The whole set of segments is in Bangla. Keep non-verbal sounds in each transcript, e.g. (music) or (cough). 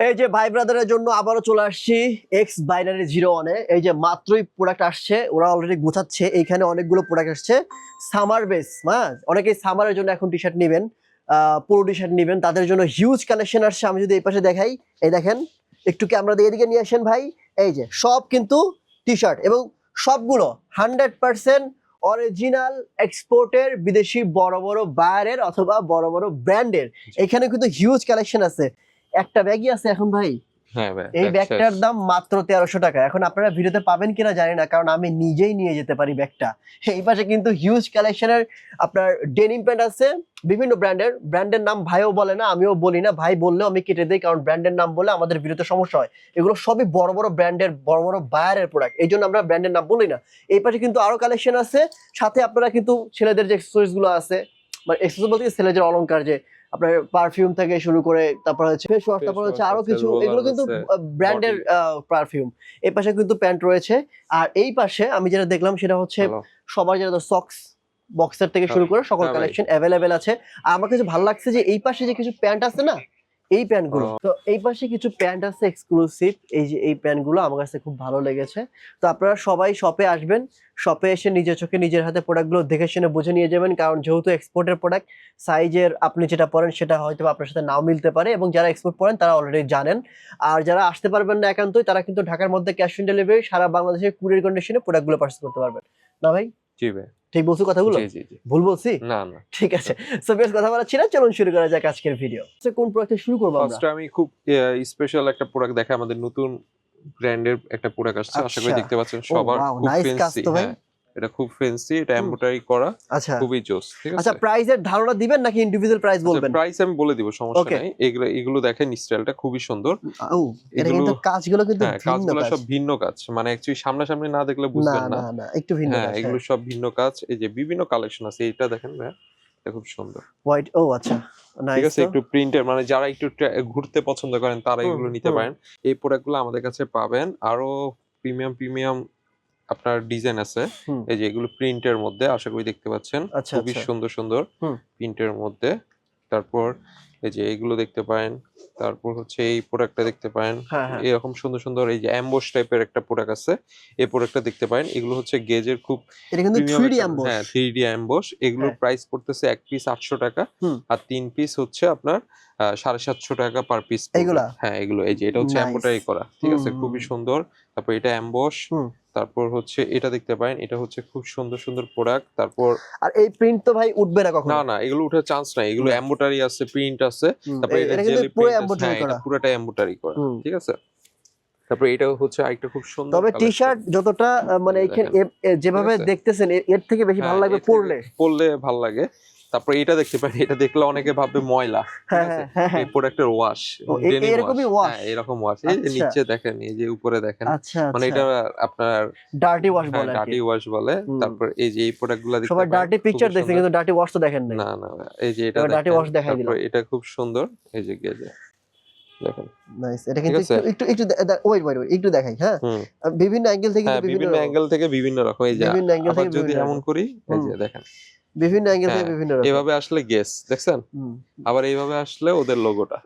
এই যে ভাই ব্রাদারের জন্য আবারও চলে আসছি এক্স বাইনারি জিরো ওয়ানে এই যে মাত্রই প্রোডাক্ট আসছে ওরা অলরেডি গোছাচ্ছে এইখানে অনেকগুলো প্রোডাক্ট আসছে। সামার বেস হ্যাঁ? অনেকেই সামারের জন্য এখন টি শার্ট নেবেন পুরো টি শার্ট নেবেন তাদের জন্য হিউজ কালেকশন আসছে। আমি যদি এই পাশে দেখাই এই দেখেন একটু ক্যামেরা দিয়ে এদিকে নিয়ে আসেন ভাই? এই যে সব কিন্তু টি শার্ট এবং সবগুলো হান্ড্রেড পার্সেন্ট অরিজিনাল এক্সপোর্টের বিদেশি বড় বড় বায়ারের অথবা বড় বড় ব্র্যান্ডের এখানে কিন্তু হিউজ কালেকশন আছে। একটা ব্যাগই আছে এখন ভাই। হ্যাঁ এই ব্যাগটার দাম মাত্র তেরোশো টাকা। এখন আপনারা ভিডিওতে পাবেন কিনা জানি না কারণ আমি নিজেই নিয়ে যেতে পারি ব্যাগটা। এই পাশে কিন্তু হিউজ কালেকশনের আপনার ডেনিম প্যান্ট আছে বিভিন্ন ব্র্যান্ডের ব্র্যান্ডের নাম ভাইও বলে না আমিও বলি না। ভাই বললেও আমি কেটে দিই কারণ ব্র্যান্ডের নাম বলে আমাদের ভিডিওতে সমস্যা হয়। এগুলো সবই বড় বড় ব্র্যান্ডের বড় বড় বায়ারের প্রোডাক্ট এই জন্য আমরা ব্র্যান্ডের নাম বলি না। এই পাশে কিন্তু আরও কালেকশন আছে। সাথে আপনারা কিন্তু ছেলেদের যে অ্যাক্সেসরিজগুলো আছে মানে অ্যাক্সেসরি বলতে ছেলেদের অলংকার যে আপনার পারফিউম থেকে শুরু করে তারপর হচ্ছে ফেস ওয়াশ তারপর হচ্ছে আরও কিছু এগুলো কিন্তু ব্র্যান্ডের পারফিউম এই পাশে কিন্তু প্যান্ট রয়েছে। আর এই পাশে আমি যেটা দেখলাম সেটা হচ্ছে। সবার যেটা সক্স বক্সের থেকে শুরু করে সকল হ্যাঁ কালেকশন অ্যাভেলেবেল আছে। আর আমার কাছে ভালো লাগছে যে এই পাশে যে কিছু প্যান্ট আছে না এই প্যান্টগুলো তো এই পাশে কিছু প্যান্ট আছে এক্সক্লুসিভ এই যে এই প্যান্টগুলো আমার কাছে খুব ভালো লেগেছে। তো আপনারা সবাই শপে আসবেন শপে এসে নিজের চোখে নিজের হাতে প্রোডাক্টগুলো দেখে শুনে বুঝে নিয়ে যাবেন। কারণ যেহেতু এক্সপোর্টের প্রোডাক্ট সাইজের আপনি যেটা পরেন সেটা হয়তো আপনার সাথে নাও মিলতে পারে এবং যারা এক্সপোর্ট পড়েন তারা অলরেডি জানেন। আর যারা আসতে পারবেন না একান্তই তারা কিন্তু ঢাকার মধ্যে ক্যাশ অন ডেলিভারি সারা বাংলাদেশে কুরিয়ার কন্ডিশনে প্রোডাক্টগুলো পার্সেল করতে পারবেন। না ভাই? জি ভাই। ঠিক বলছি কথাগুলো? ভুল বলছি? না না। ঠিক আছে। সো বেশ কথা বলা ছিল চলুন শুরু করা যাক আজকের ভিডিও সো কোন প্রোডাক্ট শুরু করব আমরা? ফার্স্টে আমি খুব স্পেশাল একটা প্রোডাক্ট দেখা আমাদের নতুন ব্র্যান্ডের একটা প্রোডাক্ট আসছে আশা করি আচ্ছা। দেখতে পাচ্ছেন সবার খুব ফ্যান্সি এটা খুব ফ্যান্সি এটা। এমব্রয়ডারি করা আচ্ছা। খুবই জোস ঠিক আছে? আচ্ছা প্রাইসের ধারণা দিবেন নাকি ইন্ডিভিজুয়াল প্রাইস বলবেন? প্রাইস আমি বলে দিব সমস্যা নাই। এগুলো এগুলো দেখেন স্টাইলটা খুবই সুন্দর। ও এটা কিন্তু কাজগুলো কিন্তু হ্যাঁ কাজগুলো কাজ। সব ভিন্ন কাজ। মানে অ্যাকচুয়ালি সামনাসামনি না দেখলে বুঝবেন না না। না একটু ভিন্ন হ্যাঁ এগুলো সব ভিন্ন কাজ। এই যে বিভিন্ন কালেকশন আছে এটা দেখেন ভাই এটা খুব সুন্দর। হোয়াইট ও আচ্ছা ঠিক আছে একটু প্রিন্টের মানে যারা একটু ঘুরতে পছন্দ করেন তারা এগুলো নিতে পারেন। এই প্রোডাক্টগুলো আমাদের কাছে পাবেন। আরও প্রিমিয়াম প্রিমিয়াম আপনার ডিজাইন আছে। এই যে এগুলো প্রিন্টের মধ্যে আশা করি দেখতে পাচ্ছেন। আচ্ছা খুবই আচ্ছা সুন্দর সুন্দর হুম। প্রিন্টের মধ্যে। তারপর এই যে এগুলো দেখতে পারেন। তারপর হচ্ছে এই প্রোডাক্টটা দেখতে পারেন। হ্যাঁ হ্যাঁ। এরকম সুন্দর সুন্দর এই যে অ্যাম্বোস টাইপের একটা প্রোডাক্ট আছে। এই প্রোডাক্টটা দেখতে পারেন। এগুলো হচ্ছে গেজের খুব হ্যাঁ থ্রি ডি অ্যাম্বোস এগুলোর হ্যাঁ। প্রাইস পড়তেছে এক পিস আটশো টাকা আর তিন পিস হচ্ছে আপনার সাড়ে সাতশো টাকা পার পিস এইগুলা? হ্যাঁ এগুলো। এই যে এটা হচ্ছে. এম্বোটারি করা। ঠিক আছে? খুবই সুন্দর। তারপর এটা অ্যাম্বোস। তারপর হচ্ছে এটা দেখতে পারেন এটা হচ্ছে খুব সুন্দর সুন্দর প্রোডাক্ট তারপর আর এই প্রিন্ট তো ভাই উঠবে না কখনো? না না এগুলো উঠার চান্স নাই। এগুলো। এম্বোটারি আছে প্রিন্ট আছে। তারপর এটা জেলি পুরো প্রিন্ট আছে। হ্যাঁ, করা। পুরোটা এম্বোটারি করা ঠিক আছে? তারপর এটা হচ্ছে আরেকটা খুব সুন্দর তবে টি শার্ট যতটা মানে এখানে যেভাবে দেখতেছেন এর থেকে বেশি ভালো হ্যাঁ, লাগবে পরলে। পড়লে ভালো লাগে। তারপর এটা দেখতে পারেন এটা দেখলে অনেকে ভাববে ময়লা হ্যাঁ হ্যাঁ হ্যাঁ। হ্যাঁ এই প্রোডাক্টের ওয়াশ এরকমই wash? হ্যাঁ এরকম ওয়াশ এই যে আচ্ছা। নিচে দেখেন এই যে উপরে দেখেন। আচ্ছা মানে আচ্ছা। এটা আপনার ডার্টি ওয়াশ বলে ডার্টি ওয়াশ বলে। তারপর এই যে এই প্রোডাক্টগুলো দেখতে সবাই ডার্টি পিকচার সুন্দর। কিন্তু ডার্টি ওয়াশ তো দেখেন নাই। না না এই যে এটা ডার্টি ওয়াশ দেখাই দিলাম। এটা খুব সুন্দর এই যে গেজে দেখেন। নাইস এটা কিন্তু আছে? একটু একটু একটু ওয়েট ওয়েট একটু দেখাই হ্যাঁ? হুম। বিভিন্ন অ্যাঙ্গেল থেকে হ্যাঁ বিভিন্ন। অ্যাঙ্গেল থেকে বিভিন্ন রকম এই যে বিভিন্ন অ্যাঙ্গেল থেকে যদি এমন করি এই যে দেখেন। বিভিন্ন অ্যাঙ্গেল থেকে হ্যাঁ, বিভিন্ন রকম। এভাবে আসলে গেস দেখছেন? আবার এইভাবে আসলে ওদের লোগোটা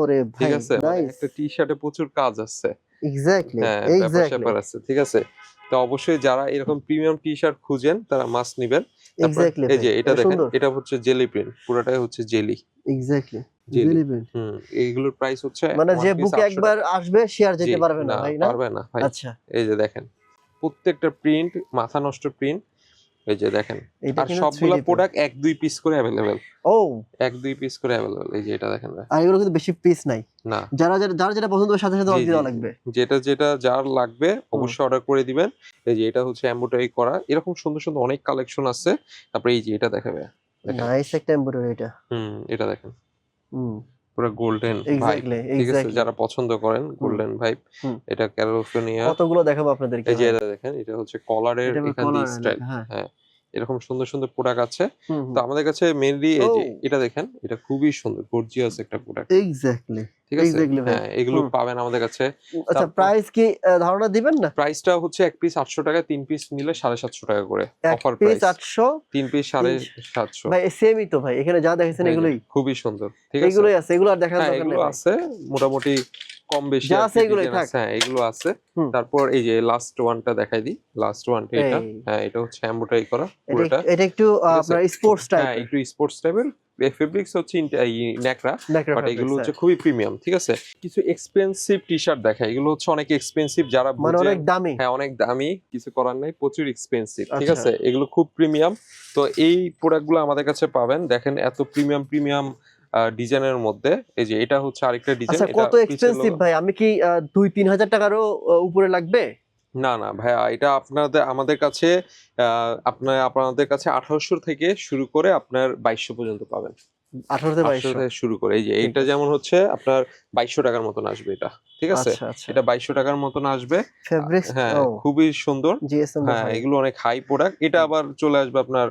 ওরে ভাই ঠিক আছে? মানে একটা টি শার্টে প্রচুর কাজ আছে এক্স্যাক্টলি এক্স্যাক্টলি আছে ঠিক আছে? তো অবশ্যই যারা এরকম প্রিমিয়াম টি শার্ট খুঁজেন তারা মাস্ক নিবেন। এক্স্যাক্টলি এই যে এটা দেখেন এটা হচ্ছে জেলি প্রিন্ট পুরোটাই হচ্ছে জেলি এক্স্যাক্টলি Jelly। হুম এইগুলোর প্রাইস হচ্ছে মানে যে বুকে একবার আসবে আর যেতে পারবে না ভাই না? পারবে না আচ্ছা। এই যে দেখেন প্রত্যেকটা প্রিন্ট মাথা নষ্ট প্রিন্ট এই যে দেখেন আর সবগুলা 3D print। প্রোডাক্ট এক দুই পিস করে অ্যাভেলেবেল ও। এক দুই পিস করে অ্যাভেলেবেল এই যে এটা দেখেন আর এগুলো কিন্তু বেশি পিস নাই। না। যারা যারা যারা যেটা পছন্দ হবে সাথে সাথে অর্ডার দেওয়া লাগবে। যেটা যেটা যার লাগবে অবশ্যই অর্ডার করে দিবেন। এই যে এটা হচ্ছে এমব্রয়ডারি করা। এরকম সুন্দর সুন্দর অনেক কালেকশন আছে। তারপরে এই যে এটা দেখাবে নাইস একটা এমব্রয়ডারি এটা। হুম এটা দেখেন। হুম। পুরো গোল্ডেন ভাইব ঠিক আছে যারা পছন্দ করেন গোল্ডেন ভাইব এটা ক্যালিফোর্নিয়া কতগুলো দেখাবো আপনাদেরকে এই যে এটা দেখেন এটা হচ্ছে কলারের এখান স্টাইল হ্যাঁ। হ্যাঁ। এরকম সুন্দর সুন্দর প্রোডাক্ট আছে। তো আমাদের কাছে মেইনলি এই যে. এটা দেখেন এটা খুবই সুন্দর গর্জিয়াস একটা প্রোডাক্ট এক্স্যাক্টলি ঠিক আছে? হ্যাঁ এগুলো পাবেন আমাদের কাছে। আচ্ছা প্রাইস কি ধারণা দিবেন না? প্রাইসটা হচ্ছে এক পিস আটশো টাকা তিন পিস নিলে সাড়ে সাতশো টাকা করে অফার প্রাইস আটশো তিন পিস সাড়ে সাতশো। ভাই সেমই তো ভাই এখানে যা দেখেছেন এই এগুলোই। খুবই সুন্দর ঠিক আছে? এগুলোই আছে এগুলো আর দেখার হ্যাঁ দরকার নেই এগুলো আছে মোটামুটি কম বেশি আছে থাক। হ্যাঁ এগুলো আছে। তারপর এই যে লাস্ট ওয়ানটা দেখাই দিই। লাস্ট ওয়ানটা এটা। হ্যাঁ এটা হচ্ছে এমব্রয়ডারি করা পুরোটা। এটা একটু আপনার স্পোর্টস টাইপ হ্যাঁ একটু স্পোর্টস টাইপের ফেব্রিক্স হচ্ছে এই ন্যাকড়া। বাট এগুলো হ্যাঁ। হচ্ছে খুবই প্রিমিয়াম ঠিক আছে? কিছু এক্সপেন্সিভ টি শার্ট দেখায় এগুলো হচ্ছে অনেক এক্সপেন্সিভ যারা মানে অনেক দামি। হ্যাঁ অনেক দামি। কিছু করার নাই প্রচুর এক্সপেন্সিভ ঠিক আচ্ছা। আছে? এগুলো খুব প্রিমিয়াম তো এই প্রোডাক্টগুলো আমাদের কাছে পাবেন। দেখেন এত প্রিমিয়াম প্রিমিয়াম ডিজাইনের মধ্যে। এই যে এটা হচ্ছে আরেকটা ডিজাইন আচ্ছা কত এক্সপেন্সিভ ভাই? আমি কি আহ, দুই তিন হাজার টাকারও উপরে লাগবে? না না ভাইয়া এটা আপনাদের আমাদের কাছে আহ, আপনার আপনাদের কাছে আঠারোশো থেকে শুরু করে আপনার বাইশশো পর্যন্ত পাবেন। আঠারো বাইশশো। থেকে শুরু করে। এই যে এইটা যেমন হচ্ছে আপনার বাইশশো টাকার মতন আসবে এটা ঠিক আছে? আচ্ছা আচ্ছা। এটা বাইশশো টাকার মতন আসবে। হ্যাঁ খুবই সুন্দর। হ্যাঁ এগুলো অনেক হাই প্রোডাক্ট এটা আবার চলে আসবে আপনার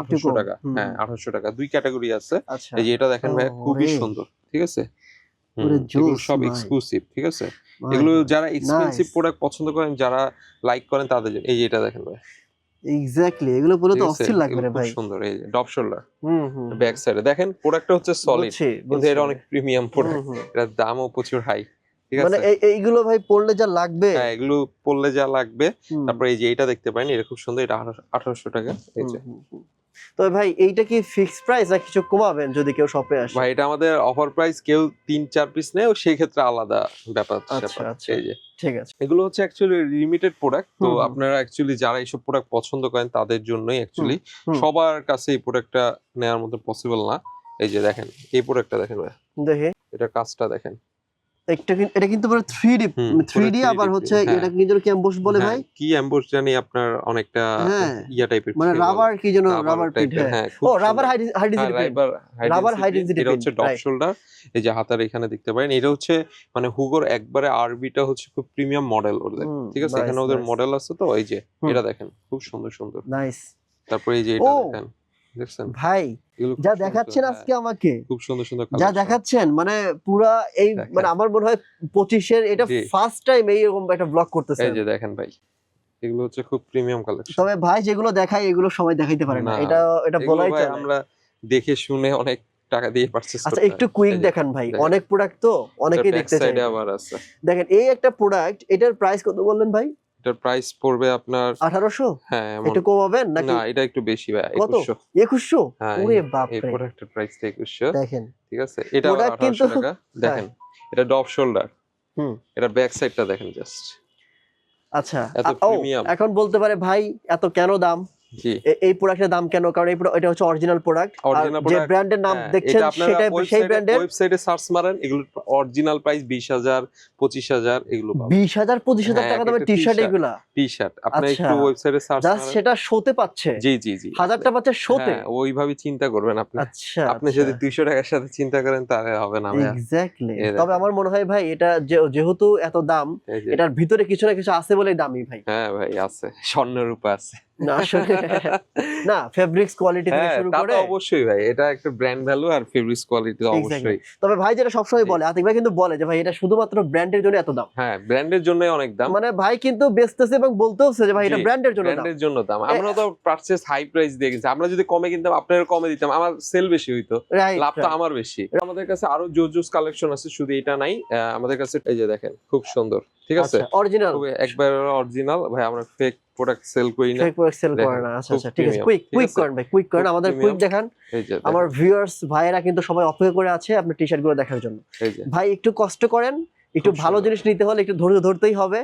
আঠারোশো টাকা। হ্যাঁ আঠারোশো টাকা। দুই ক্যাটাগরি আছে। আচ্ছা। এই যে এটা দেখেন ভাই খুবই সুন্দর ঠিক আছে? সব এক্সক্লুসিভ ঠিক আছে? এগুলো যারা এক্সপেন্সিভ প্রোডাক্ট পছন্দ করেন যারা লাইক করেন তাদের জন্য। এই যে এটা দেখেন ভাই এক্স্যাক্টলি এগুলো বলে তো অস্থির লাগবে রে ভাই। সুন্দর এই যে ডপ শোল্ডার। হুম হুম। ব্যাক সাইডে। দেখেন প্রোডাক্টটা হচ্ছে সলিড কিন্তু এটা অনেক প্রিমিয়াম প্রোডাক্ট হুম। দামও প্রচুর হাই ঠিক মানে এইগুলো ভাই পড়লে যা লাগবে। হ্যাঁ এগুলো পড়লে যা লাগবে। তারপরে এই যে এটা দেখতে পারেন এটা খুব সুন্দর এটা আঠারোশো টাকা এই যে। তবে ভাই এইটা কি ফিক্সড প্রাইস না কিছু কমাবেন যদি কেউ শপে আসে? ভাই এটা আমাদের অফার প্রাইস কেউ তিন চার পিস নেয় সেই ক্ষেত্রে আলাদা ব্যাপার আচ্ছা, আচ্ছা। এই যে। ঠিক আছে। এগুলো হচ্ছে অ্যাকচুয়ালি লিমিটেড প্রোডাক্ট তো। আপনারা অ্যাকচুয়ালি যারা এইসব প্রোডাক্ট পছন্দ করেন তাদের জন্যই অ্যাকচুয়ালি সবার কাছে এই প্রোডাক্টটা নেওয়ার মতো পসিবল না। এই যে দেখেন এই প্রোডাক্টটা দেখেন ভাই। দেখে। এটা কাজটা দেখেন। এটা কিন্তু পুরো three D three D 3D আবার হচ্ছে হ্যাঁ। এটা কি যেন ক্যাম্বস বলে হ্যাঁ, ভাই? কি এমবোস জানি আপনার অনেকটা হ্যাঁ। ইয়া টাইপের মানে রাবার কি যেন রাবার হ্যাঁ ও রাবার। হাই হাই হ্যাঁ, রাবার print, density এটা হচ্ছে ডপ শোল্ডার এই যে হাতার এখানে দেখতে পারেন এটা হচ্ছে মানে হুগোর একবারে আরবিটা হচ্ছে খুব প্রিমিয়াম মডেল ওদের ঠিক আছে? এখানে ওদের মডেল আছে তো এই যে এটা দেখেন খুব সুন্দর সুন্দর। নাইস তারপরে এই যে এটা দেখেন। ভাই যা দেখাচ্ছেন হ্যাঁ, আজকে আমাকে খুব সুন্দর সুন্দর যা দেখাচ্ছেন মানে পুরা এই মানে আমার মনে হয় পঁচিশের এটা ফার্স্ট টাইম এইরকম একটা ব্লগ করতেছে এই যে দেখেন ভাই এগুলো হচ্ছে খুব প্রিমিয়াম কালেকশন তবে ভাই যেগুলো দেখায় এগুলো সবাই দেখাইতে পারে না। এটা এটা বলাই চলে আমরা দেখে শুনে অনেক টাকা দিয়ে পারচেজ আচ্ছা একটু কুইক দেখান ভাই অনেক প্রোডাক্ট তো অনেকেই দেখতে আবার আছে। দেখেন এই একটা প্রোডাক্ট এটার প্রাইস কত বললেন ভাই? এটার প্রাইস পড়বে আপনার আঠারোশো? হ্যাঁ এমন। একটু কমাবেন নাকি? না এটা একটু বেশি ভাই 2100 2100 একুশশো? বাপ রে এই প্রোডাক্টের প্রাইসটা 2100 দেখেন। ঠিক আছে? এটা আবার 1800 টাকা। দেখেন এটা ডপ শোল্ডার হুম। এটা ব্যাক সাইডটা দেখেন জাস্ট আচ্ছা এখন বলতে পারে ভাই এত কেন দাম? এই প্রোডাক্টের দাম কেন? কারণ এই এটা হচ্ছে অরিজিনাল প্রোডাক্ট যে ব্র্যান্ডের নাম হ্যাঁ, দেখছেন সেটা সেই ব্র্যান্ডের ওয়েবসাইটে সার্চ মারেন এগুলোর অরিজিনাল প্রাইস 20000 25000 এগুলো পাবেন। বিশ হাজার পঁচিশ হাজার হ্যাঁ, টাকা দামের টি শার্ট t-shirt। টি-শার্ট আপনি আচ্ছা। একটু ওয়েবসাইটে সার্চ জাস্ট মারেন। সেটা শোতে পাচ্ছে। জি জি জি। হাজারটা পাচ্ছে শোতে। হ্যাঁ, ওইভাবে চিন্তা করবেন আপনি। আচ্ছা আপনি যদি 200 টাকার সাথে চিন্তা করেন তাহলে হবে না এক্স্যাক্টলি তবে আমার মনে হয় ভাই এটা যেহেতু এত দাম এটার ভিতরে কিছু না কিছু আছে বলেই দামি ভাই। হ্যাঁ ভাই আছে। স্বর্ণের উপর আছে। না আসলে না ফেব্রিক্স কোয়ালিটি থেকে হ্যাঁ শুরু করে অবশ্যই ভাই এটা একটা ব্র্যান্ড ভ্যালু আর ফেব্রিক্স কোয়ালিটি অবশ্যই। তবে ভাই যেটা সবসময় বলে আতিক ভাই কিন্তু বলে যে ভাই এটা শুধুমাত্র ব্র্যান্ডের জন্য এত দাম। হ্যাঁ ব্র্যান্ডের জন্য অনেক দাম। মানে ভাই কিন্তু বেচতেছে এবং যে ভাই এটা ব্র্যান্ডের জন্য ব্র্যান্ডের জন্য দাম। আমরা তো পারচেজ হাই প্রাইস দিয়ে গেছি। আমরা যদি কমে কিনতাম আপনার কমে দিতাম। আমার সেল বেশি হইতো। রাইট লাভটা আমার বেশি। আমাদের কাছে আরও জোস জোস কালেকশন আছে শুধু এটা নাই। আমাদের কাছে এই যে দেখেন খুব সুন্দর। ঠিক আছে? আচ্ছা অরিজিনাল একবার অরিজিনাল ভাই আমরা ফেক প্রোডাক্ট সেল করি না। ফেক প্রোডাক্ট সেল করে না। আচ্ছা আচ্ছা ঠিক আছে। কুইক কুইক করেন ভাই কুইক করেন আমাদের কুইক দেখান। আমার ভিউয়ার্স ভাইয়েরা কিন্তু সবাই অপেক্ষা করে আছে আপনার টি শার্টগুলো দেখার জন্য। ভাই একটু কষ্ট করেন। একটু ভালো জিনিস নিতে হলে একটু ধৈর্য ধরতেই হবে।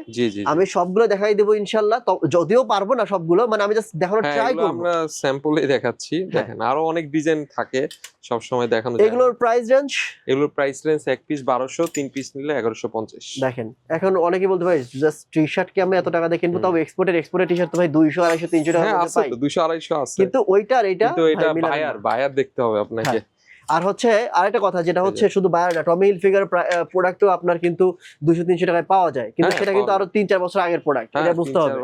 আমি সবগুলো দেখাই দেবো ইনশাল্লাহ। যদিও পারব না সবগুলো মানে আমি জাস্ট দেখানোর হ্যাঁ ট্রাই এগুলো করব। আমরা স্যাম্পলে দেখাচ্ছি। হ্যাঁ। দেখেন আরও অনেক ডিজাইন থাকে সব সময় দেখানো যায়। এগুলোর প্রাইস রেঞ্জ এগুলোর প্রাইস রেঞ্জ এক পিস বারোশো তিন পিস নিলে এগারোশো পঞ্চাশ। দেখেন এখন অনেকে বলতে ভাই জাস্ট টি শার্ট কি আমি এত টাকা দিয়ে কিনবো। তাও এক্সপোর্টের এক্সপোর্টের টি শার্ট তো ভাই দুইশো আড়াইশো তিনশো টাকা হ্যাঁ আছে পাই। তো দুশো আড়াইশো আছে। কিন্তু ওইটা আর এইটা কিন্তু এটা বায়ার বায়ার দেখতে হবে আপনাকে। আর হচ্ছে আরেকটা কথা যেটা হচ্ছে শুধু বায়ার না টমি হিলফিগার প্রোডাক্টও আপনার কিন্তু দুশো তিনশো টাকায় পাওয়া যায়। কিন্তু হ্যাঁ, সেটা কিন্তু আরও তিন চার বছর আগের প্রোডাক্ট হ্যাঁ, এটা বুঝতে হবে।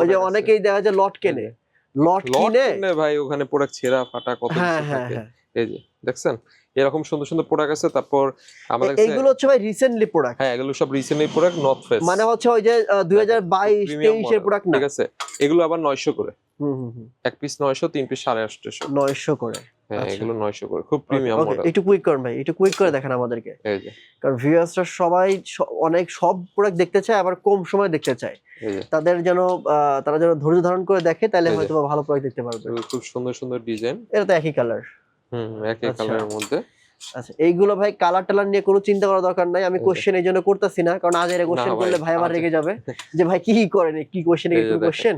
ওই যে অনেকেই দেখা যায় লট কেনে। লট লট কিনে ভাই ওখানে প্রোডাক্ট ছেঁড়া ফাটা কত হ্যাঁ হ্যাঁ হ্যাঁ। এই যে দেখছেন? এরকম সুন্দর সুন্দর প্রোডাক্ট আছে তারপর আমাদের এ- কাছে এইগুলো হচ্ছে ভাই রিসেন্টলি প্রোডাক্ট হ্যাঁ এগুলো সব রিসেন্টলি প্রোডাক্ট নর্থ ফেস মানে হচ্ছে ওই যে দুই হাজার বাইশ Premium প্রোডাক্ট না? ঠিক আছে? এগুলো আবার নয়শো করে। হুম হুম হুম। এক পিস নয়শো তিন পিস সাড়ে আটশো নয়শো করে। হ্যাঁ আচ্ছা। এগুলো নয়শো করে। খুব প্রিমিয়াম মডেল একটু কুইক করেন ভাই একটু কুইক করে দেখেন আমাদেরকে। এই যে। কারণ ভিউয়ার্সরা সবাই অনেক সব প্রোডাক্ট দেখতে চায় আবার কম সময় দেখতে চায়। তাদের যেন তারা যেন ধৈর্য ধারণ করে দেখে তাহলে হয়তো ভালো প্রোডাক্ট দেখতে পারবে। খুব সুন্দর সুন্দর ডিজাইন এটা তো একই কালার হুম একই আচ্ছা। কালারের মধ্যে। আচ্ছা এইগুলো ভাই কালার টালার নিয়ে কোনো চিন্তা করার দরকার নাই। আমি কোশ্চেন এই জন্য করতেছি না কারণ আজ এর কোশ্চেন করলে ভাই আবার রেগে যাবে। যে ভাই কি করেন কি কোশ্চেন কি। কোশ্চেন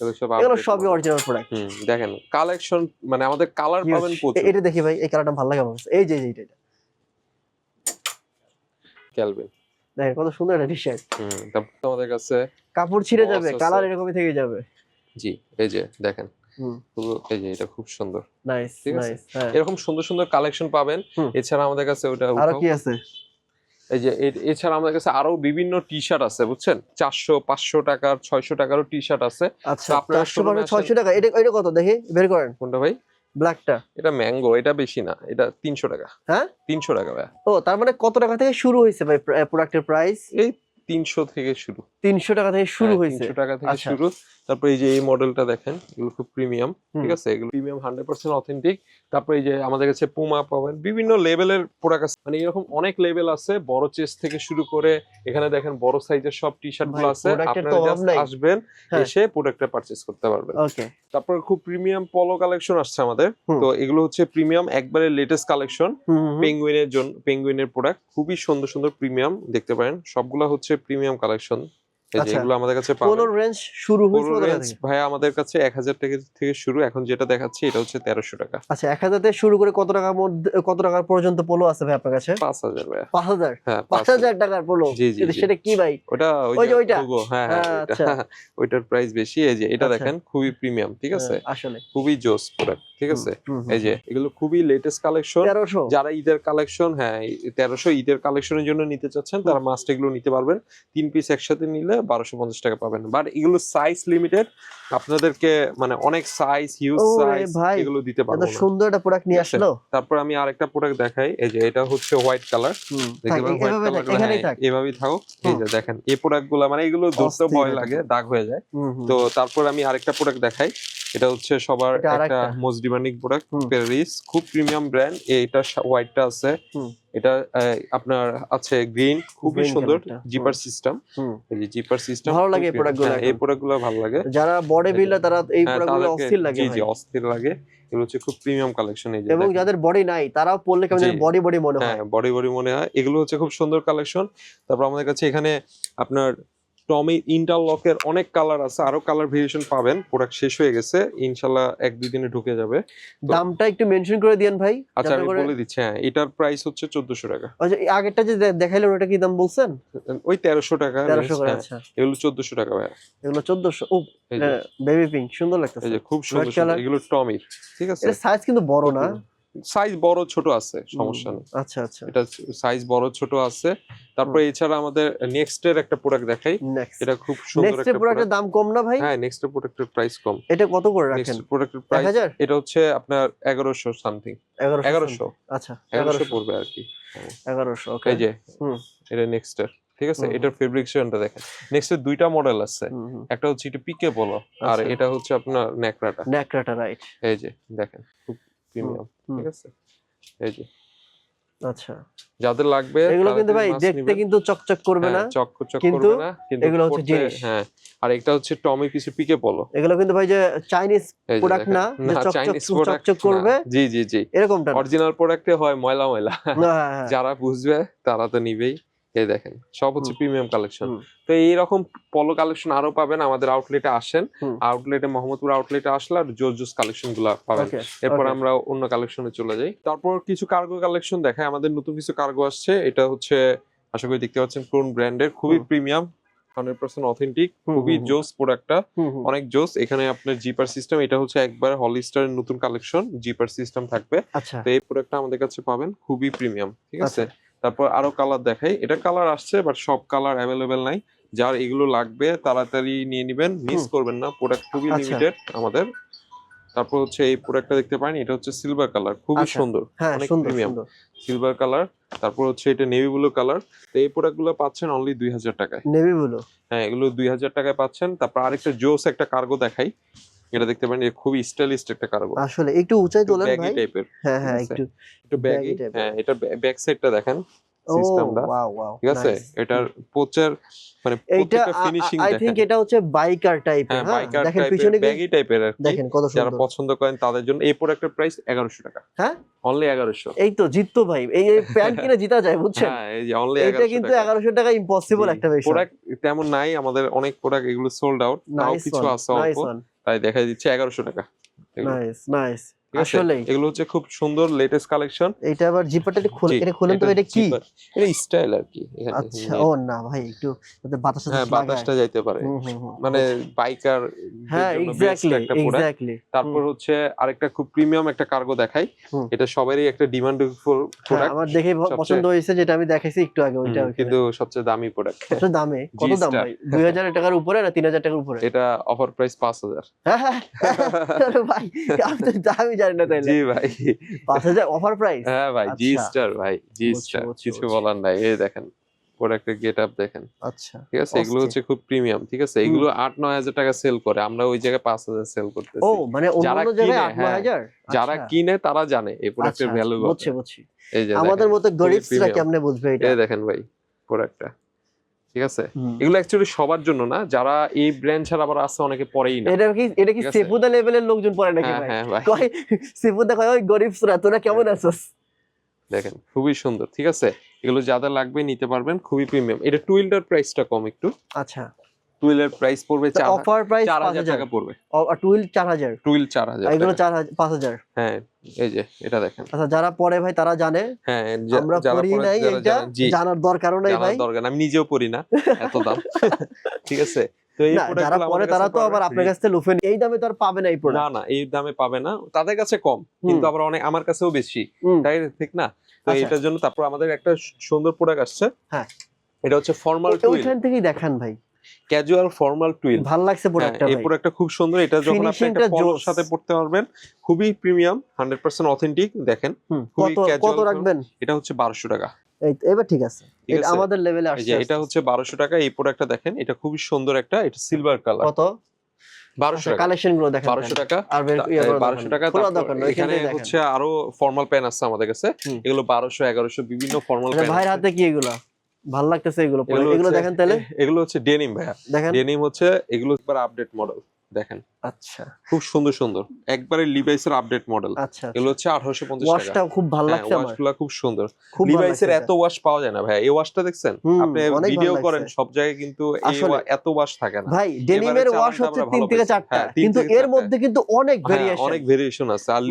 এগুলো সবই অরিজিনাল প্রোডাক্ট দেখেন কালেকশন মানে আমাদের কালার পাবেন এটা দেখি ভাই এই কালারটা ভালো লাগে আমার এই যে এই যে এটা। ক্যালভিন দেখেন কত সুন্দর একটা টি শার্ট হুম তারপর আমাদের কাছে কাপড় ছিঁড়ে যাবে কালার এরকমই থেকে যাবে। জি এই যে দেখেন। এই যে এটা খুব সুন্দর। নাইস নাইস হ্যাঁ। এরকম সুন্দর সুন্দর কালেকশন পাবেন। এছাড়া আমাদের কাছে ওটা আরও কি আছে? এই যে এছাড়া আমাদের কাছে আরও বিভিন্ন টি শার্ট আছে বুঝছেন? চারশো পাঁচশো টাকার ছয়শো টাকারও টি শার্ট আছে। আচ্ছা আপনারা। ছয়শো টাকা এটা এটা কত দেখি? বের করেন। কোনটা ভাই? ব্ল্যাকটা এটা ম্যাঙ্গো এটা বেশি না এটা তিনশো টাকা। হ্যাঁ? তিনশো টাকা ভাই ও তার মানে কত টাকা থেকে শুরু হয়েছে ভাই প্রোডাক্টের প্রাইস এই তিনশো থেকে শুরু। তিনশো টাকা থেকে শুরু হ্যাঁ, হয়েছে। 300 টাকা থেকে আচ্ছা। শুরু। তারপর এই যে এই মডেলটা দেখেন এগুলো খুব প্রিমিয়াম ঠিক আছে? এগুলো প্রিমিয়াম হান্ড্রেড পার্সেন্ট অথেন্টিক তারপর এই যে আমাদের কাছে পুমা পাবেন। বিভিন্ন লেভেলের প্রোডাক্ট আছে। মানে এরকম অনেক লেভেল আছে বড় চেস্ট থেকে শুরু করে এখানে দেখেন বড় সাইজের সব টি শার্টগুলো আছে। আপনারা আসবেন হ্যাঁ। এসে প্রোডাক্টটা পারচেজ করতে পারবেন। তারপর খুব প্রিমিয়াম পলো কালেকশন আসছে আমাদের। তো এগুলো হচ্ছে প্রিমিয়াম একবারে লেটেস্ট কালেকশন পেঙ্গুইনের জন্য পেঙ্গুইনের প্রোডাক্ট খুবই সুন্দর সুন্দর প্রিমিয়াম দেখতে পারেন। সবগুলা হচ্ছে প্রিমিয়াম কালেকশন এই যে। এগুলো আমাদের কাছে পোলোর রেঞ্জ শুরু হয়েছে রেঞ্জ? ভাই আমাদের কাছে এক হাজার টাকা থেকে শুরু এখন যেটা দেখাচ্ছি এটা হচ্ছে তেরোশো টাকা আচ্ছা এক হাজার থেকে শুরু করে কত টাকার মধ্যে কত টাকার পর্যন্ত পোলো আছে ভাই আপনার কাছে পাঁচ হাজার ভাইয়া পাঁচ হাজার হ্যাঁ পাঁচ পাঁচ হাজার হাজার টাকার পোলো। সেটা কি ভাই ওটা ওই যে ওইটা? হ্যাঁ হ্যাঁ। আচ্ছা। (laughs) ওইটার প্রাইস বেশি এই যে এটা আচ্ছা। দেখেন খুবই প্রিমিয়াম ঠিক আছে হ্যাঁ, আসলে খুবই জোস প্রোডাক্ট ঠিক আছে? এই যে এগুলো খুবই লেটেস্ট কালেকশন যারা ঈদের কালেকশন হ্যাঁ তেরোশো ঈদের কালেকশনের জন্য নিতে চাচ্ছেন তারা মাস্ট এগুলো নিতে পারবেন। তিন পিস একসাথে নিলে বারোশো পঞ্চাশ টাকা পাবেন। বাট এগুলো সাইজ লিমিটেড আপনাদেরকে মানে অনেক সাইজ হিউজ সাইজ এগুলো দিতে পারব সুন্দর একটা প্রোডাক্ট নিয়ে। আসলো? তারপর আমি আরেকটা প্রোডাক্ট দেখাই। এই যে এটা হচ্ছে হোয়াইট কালার দেখতে হোয়াইট কালার এভাবেই থাকো। এই যে দেখেন এই প্রোডাক্টগুলা মানে এগুলো ধরতে ভয় লাগে। দাগ হয়ে যায়। তো তারপর আমি আরেকটা প্রোডাক্ট দেখাই। এটা হচ্ছে সবার একটা। Most demanding product. প্যারিস খুব প্রিমিয়াম ব্র্যান্ড এটা হোয়াইটটা আছে। এটা আপনার আছে গ্রিন খুবই সুন্দর জিপার সিস্টেম এই যে জিপার সিস্টেম ভালো লাগে এই product গুলো এই এখন। প্রোডাক্টগুলো ভালো লাগে। যারা বডি বিল্ডার তারা এই হ্যাঁ, প্রোডাক্টগুলো অস্থির লাগে জি জি অস্থির লাগে। এগুলো হচ্ছে খুব প্রিমিয়াম কালেকশন এই যে এবং যাদের বডি নাই তারাও পড়লে কেমন। বডি বডি মনে হয়। হ্যাঁ বডি বডি মনে হয়। এগুলো হচ্ছে খুব সুন্দর কালেকশন তারপর আমাদের কাছে এখানে আপনার টমি ইন্টারলকের অনেক কালার আছে আরও কালার ভেরিয়েশন পাবেন। প্রোডাক্ট শেষ হয়ে গেছে ইনশাল্লাহ এক দুই দিনে ঢুকে যাবে। দামটা একটু মেনশন করে দিয়েন ভাই আচ্ছা আমি বলে দিচ্ছি হ্যাঁ এটার প্রাইস হচ্ছে চোদ্দশো টাকা। আচ্ছা এই আগেরটা যে দেখাইলেন ওটা কি দাম বলছেন? ওই তেরোশো টাকা তেরোশো করে হ্যাঁ, আচ্ছা। এগুলো চোদ্দশো টাকা ভাই এগুলো চোদ্দশো ও এই যে। বেবি পিঙ্ক সুন্দর লাগতেছে। এই যে খুব সুন্দর। এগুলো টমির ঠিক আছে? এটা সাইজ কিন্তু বড় না। সাইজ বড় ছোট আছে সমস্যা নেই। আচ্ছা আচ্ছা। এটা সাইজ বড় ছোট আছে। তারপরে এছাড়া আমাদের নেক্সট এর একটা প্রোডাক্ট দেখাই। এটা খুব সুন্দর নেক্সট একটা প্রোডাক্টের প্রোডাক্ট দাম কম না ভাই? হ্যাঁ নেক্সট প্রোডাক্টের প্রাইস কম। এটা কত করে রাখেন? নেক্সট প্রোডাক্টের প্রাইস এটা হচ্ছে আপনার এগারোশো সামথিং এগারোশো। এগারোশো। আচ্ছা এগারোশো এগারোশো। পড়বে আর কি। এগারোশো ওকে এই যে হুম। এটা নেক্সট এর। ঠিক আছে। এটার ফেব্রিক্সটা দেখেন। নেক্সট এর দুইটা মডেল আছে। একটা হচ্ছে এটা পিকে বলো আর আচ্ছা। এটা হচ্ছে আপনার ন্যাকড়াটা। ন্যাকড়াটা রাইট এই যে দেখেন। খুব প্রিমিয়াম ঠিক আছে? এই যে। আচ্ছা। যাদের লাগবে এগুলো কিন্তু ভাই দেখতে কিন্তু চকচক করবে না। হ্যাঁ, চক চক কিন্তু করবে না কিন্তু এগুলো হচ্ছে জিনিস। হ্যাঁ আর একটা হচ্ছে টমি পিসে পিকে বলো এগুলো কিন্তু ভাই যে চাইনিজ প্রোডাক্ট না চকচক চকচক করবে জি জি জি। এরকমটা অরিজিনাল প্রোডাক্টে হয় ময়লা ময়লা। হ্যাঁ, হ্যাঁ। যারা বুঝবে তারা তো নিবেই। এই দেখেন সব হচ্ছে প্রিমিয়াম কালেকশন তো এইরকম পলো কালেকশন আরও পাবেন আমাদের আউটলেটে আসেন। আউটলেটে মোহাম্মদপুর আউটলেটে আসলে আর জোস জোস কালেকশনগুলা পাবেন। এরপর আমরা অন্য কালেকশনে চলে যাই। তারপর কিছু কার্গো কালেকশন দেখায় আমাদের নতুন কিছু কার্গো আসছে। এটা হচ্ছে আশা করি দেখতে পাচ্ছেন ক্রোন ব্র্যান্ডের খুবই প্রিমিয়াম হান্ড্রেড পার্সেন্ট অথেন্টিক খুবই। জোস প্রোডাক্টটা। অনেক জোস। এখানে আপনার জিপার সিস্টেম এটা হচ্ছে একবার হলিস্টারের নতুন কালেকশন জিপার সিস্টেম থাকবে। আচ্ছা। তো এই প্রোডাক্টটা আমাদের কাছে পাবেন খুবই প্রিমিয়াম ঠিক আছে? আচ্ছা। তারপর আরও কালার দেখাই। এটা কালার আসছে বাট সব কালার অ্যাভেলেবেল নাই। যার এগুলো লাগবে তাড়াতাড়ি নিয়ে নেবেন মিস করবেন না। প্রোডাক্ট খুবই আচ্ছা। লিমিটেড আমাদের। তারপর হচ্ছে এই প্রোডাক্টটা দেখতে পারেন এটা হচ্ছে সিলভার কালার খুবই আচ্ছা। সুন্দর হ্যাঁ অনেক। সুন্দর সিলভার কালার তারপর হচ্ছে এটা নেভি ব্লু কালার তো এই প্রোডাক্টগুলো পাচ্ছেন অনলি দুই হাজার টাকায়। নেভি ব্লু হ্যাঁ এগুলো দুই হাজার টাকায় পাচ্ছেন। তারপর আরেকটা জোস একটা কার্গো দেখাই। এটা দেখতে পারেন এটা খুবই স্টাইলিস্ট একটা কার্গো আসলে একটু উঁচাই তোলেন ভাই। টাইপের হ্যাঁ হ্যাঁ একটু একটু ব্যাগি হ্যাঁ এটা ব্যাক সাইডটা দেখেন। সিস্টেমটা। ওয়াও ওয়াও ঠিক আছে? এটার পোচার মানে এইটা ফিনিশিং আই থিংক এটা হচ্ছে বাইকার টাইপের বাইকার টাইপের পিছনে ব্যাগি টাইপের দেখেন কত যারা সুন্দর। পছন্দ করেন তাদের জন্য এই প্রোডাক্টের প্রাইস এগারোশো টাকা। হ্যাঁ? অনলি এগারোশো। এই তো জিততো ভাই। এই প্যান্ট কিনে জিতা যায় বুঝছেন? হ্যাঁ এই যে অনলি এটা কিন্তু এগারোশো টাকা ইম্পসিবল একটা বিষয় প্রোডাক্ট তেমন নাই আমাদের অনেক প্রোডাক্ট এগুলো সোল্ড আউট নাইস কিছু আছে অল্প তাই দেখাই দিচ্ছে এগারোশো টাকা। নাইস নাইস আছে? এগুলো হচ্ছে খুব সুন্দর লেটেস্ট কালেকশন এটা আবার জিপারটা খুলে এটা খুলেন তো এটা কি? এটা স্টাইল আর কি। আচ্ছা ও না ভাই একটু বাতাস হ্যাঁ বাতাসটা যাইতে পারে। মানে বাইকার হ্যাঁ এক্স্যাক্টলি এক্স্যাক্টলি তারপর হচ্ছে আরেকটা খুব প্রিমিয়াম একটা কার্গো দেখাই। এটা সবারই একটা ডিমান্ডফুল প্রোডাক্ট আমার দেখে পছন্দ হয়েছে যেটা আমি দেখাইছি একটু আগে ওইটা কিন্তু সবচেয়ে দামি প্রোডাক্ট কত দামে? কত দাম ভাই? দুই হাজার টাকার উপরে না তিন হাজার টাকার উপরে? এটা অফার প্রাইস পাঁচ হাজার। হ্যাঁ, হ্যাঁ, (laughs) আরে ভাই আমি তো দামই জানি না তাইলে। জি ভাই। পাঁচ হাজার অফার প্রাইস হ্যাঁ ভাই জি আচ্ছা। স্টার ভাই জি স্টার কিছু বলার নাই এই দেখেন প্রোডাক্টের গেট আপ দেখেন। আচ্ছা ঠিক আছে এগুলো হচ্ছে খুব প্রিমিয়াম ঠিক আছে? এগুলো আট নয় হাজার টাকা সেল করে আমরা ওই জায়গায় পাঁচ হাজার সেল ও মানে অন্য যারা জায়গায় কিনে, আট নয় হ্যাঁ, হাজার? যারা আচ্ছা, কিনে তারা জানে এই প্রোডাক্টের আচ্ছা, ভ্যালু বুঝছি বুঝছি। এই যে আমাদের মতো গরিবরা। কেমনে বুঝবে এটা? দেখেন ভাই প্রোডাক্টটা ঠিক আছে? এগুলো অ্যাকচুয়ালি সবার জন্য না যারা এই ব্র্যান্ড ছাড়া আবার আছে অনেকে পরেই না। এটা কি এটা কি সেফুদা লেভেলের লোকজন পড়ে নাকি হ্যাঁ ভাই? হ্যাঁ ভাই। কয় সেফুদা কয় ওই গরিব সুরা তোরা কেমন আছিস? দেখেন খুবই সুন্দর ঠিক আছে? এগুলো যাদের লাগবে নিতে পারবেন খুবই প্রিমিয়াম এটা টুইলটার প্রাইসটা কম একটু। আচ্ছা। টুইলের প্রাইস পড়বে অফার প্রাইস টাকা পড়বে। টুইল চার হাজার। টুইল চার হাজার এগুলো টাকা। চার হাজার পাঁচ হাজার। হ্যাঁ এই যে এটা দেখেন। আচ্ছা যারা পরে ভাই তারা জানে। হ্যাঁ আমরা পড়ি নাই এটা জানার দরকারও নাই ভাই। দরকার আমি নিজেও পড়ি না এত দাম। (laughs) ঠিক আছে? তো এই যারা পরে আমাদের তারা তো আবার আপনার free। কাছ থেকে লুফে এই দামে তো আর পাবে না এই না প্রোডাক্ট না এই দামে পাবে না তাদের কাছে কম কিন্তু আবার অনেক আমার কাছেও বেশি। তাই ঠিক না? তো আচ্ছা। এটার জন্য তারপর আমাদের একটা সুন্দর প্রোডাক্ট আসছে। হ্যাঁ। এটা হচ্ছে ফর্মাল টুইল ওইখান থেকেই দেখান ভাই। ক্যাজুয়াল ফর্মাল টুইল ভালো লাগছে হ্যাঁ, প্রোডাক্টটা এই প্রোডাক্টটা খুব সুন্দর। এটা যখন আপনি একটা পলোর সাথে পড়তে পারবেন খুবই প্রিমিয়াম হান্ড্রেড পার্সেন্ট অথেন্টিক দেখেন। কত কত রাখবেন? এটা হচ্ছে বারোশো টাকা। এই তো, এবার ঠিক আছে। এটা আমাদের লেভেলে এই আসছে। যে এটা হচ্ছে বারোশো টাকা। এই প্রোডাক্টটা দেখেন এটা খুবই সুন্দর একটা এটা সিলভার কালার কত? বারোশো টাকা। কালেকশনগুলো দেখেন। বারোশো টাকা। আর বের ইয়ে টাকা এখানে হচ্ছে আরও ফর্মাল প্যান আছে আমাদের কাছে। এগুলো বারোশো এগারোশো বিভিন্ন ফর্মাল আচ্ছা, প্যান ভাইয়ের হাতে কি এগুলো? ভালো লাগতেছে এগুলো পরে। এগুলো দেখেন তাহলে? এগুলো হচ্ছে ডেনিম ভাইয়া। দেখেন। ডেনিম হচ্ছে এগুলো একবার আপডেট মডেল দেখেন। আচ্ছা। খুব সুন্দর সুন্দর। একবারে লিভাইসের আপডেট মডেল আচ্ছা এগুলো হচ্ছে আঠারোশো পঞ্চাশ ওয়াশটা খুব ভালো হ্যাঁ লাগছে আমার। ওয়াশগুলো খুব সুন্দর। লিভাইসের এত ওয়াশ পাওয়া যায় না ভাই এই ওয়াশটা দেখছেন? আপনি ভিডিও করেন সব জায়গায় কিন্তু এই এত ওয়াশ থাকে না। ভাই ডেনিমের ওয়াশ হচ্ছে আমরা তিন থেকে পেয়েছি। চারটা। হ্যাঁ, কিন্তু এর মধ্যে কিন্তু অনেক হ্যাঁ, ভেরিয়েশন অনেক ভেরিয়েশন আছে। আর